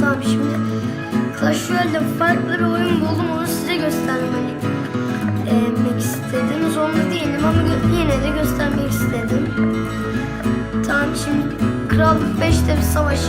tamam şimdi Clash Royale'de farklı bir oyun buldum onu size göstermek emek istedim. Zorunda değilim ama yine de göstermek istedim. Tamam şimdi Krallık 5'te bir savaş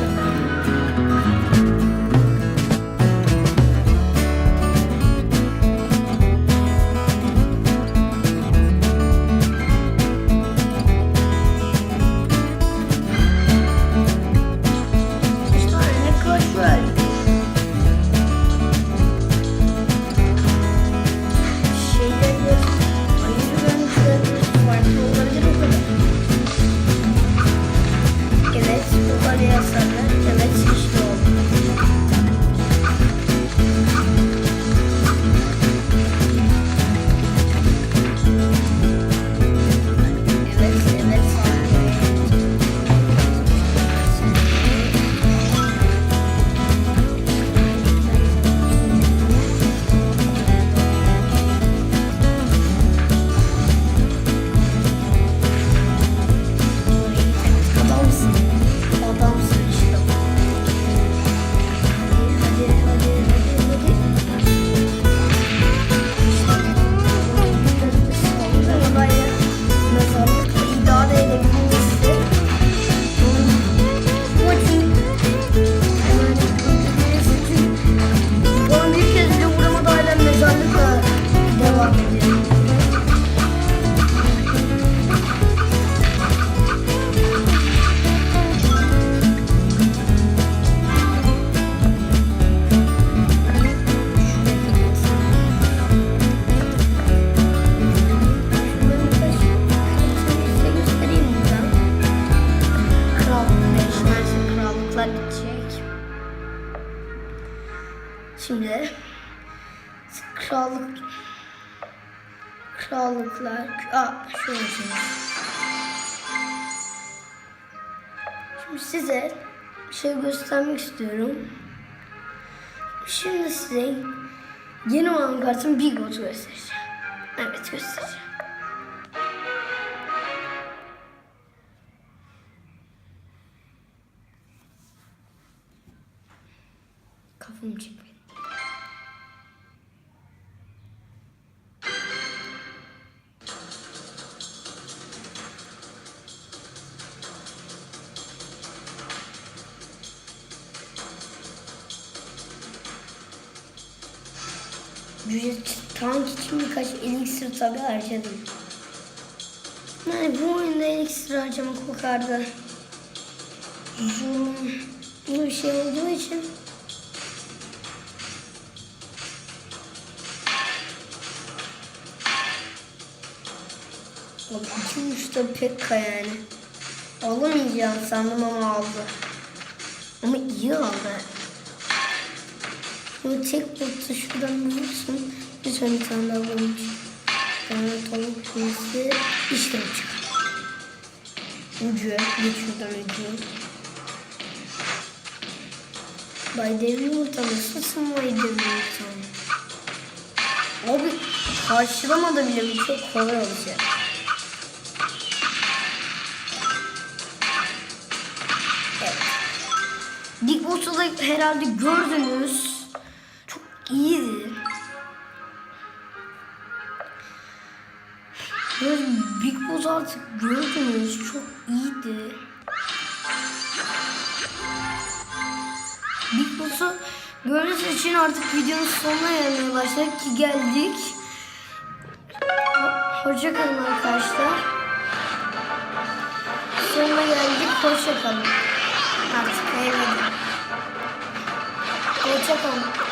Şimdi krallık krallıklar aa şöyle şimdi. Şimdi size bir şey göstermek istiyorum. Şimdi size yeni olan kartın Big Bot'u göstereceğim. Evet göstereceğim. Kafamı çekmeyin. Cüce tank için birkaç eliksir tabi harcadım. Yani bu oyunda eliksir harcamak o kadar da bir şey olduğu için Abi iki uçta pek yani. Alamayacağım sandım ama aldı. Ama iyi aldı. Şimdi tek botu şuradan bulursun. Lütfen bir tane daha bulmuş. Yani tavuk pinsi işte çıkar. Ucu. Geç şuradan ucu. Bay Devi yumurta nasılsın Bay Devi yumurta? Abi karşılamada bile bu çok kolay olacak. Evet. Da herhalde gördünüz. İyiydi. Böyle Big Boss artık gördünüz. Çok iyiydi. Big Boss'u gördüğünüz için artık videonun sonuna gelmeye başladık ki geldik. Ho- Hoşça kalın arkadaşlar. Sonuna geldik. Hoşça kalın. Artık eve. Hoşça kalın.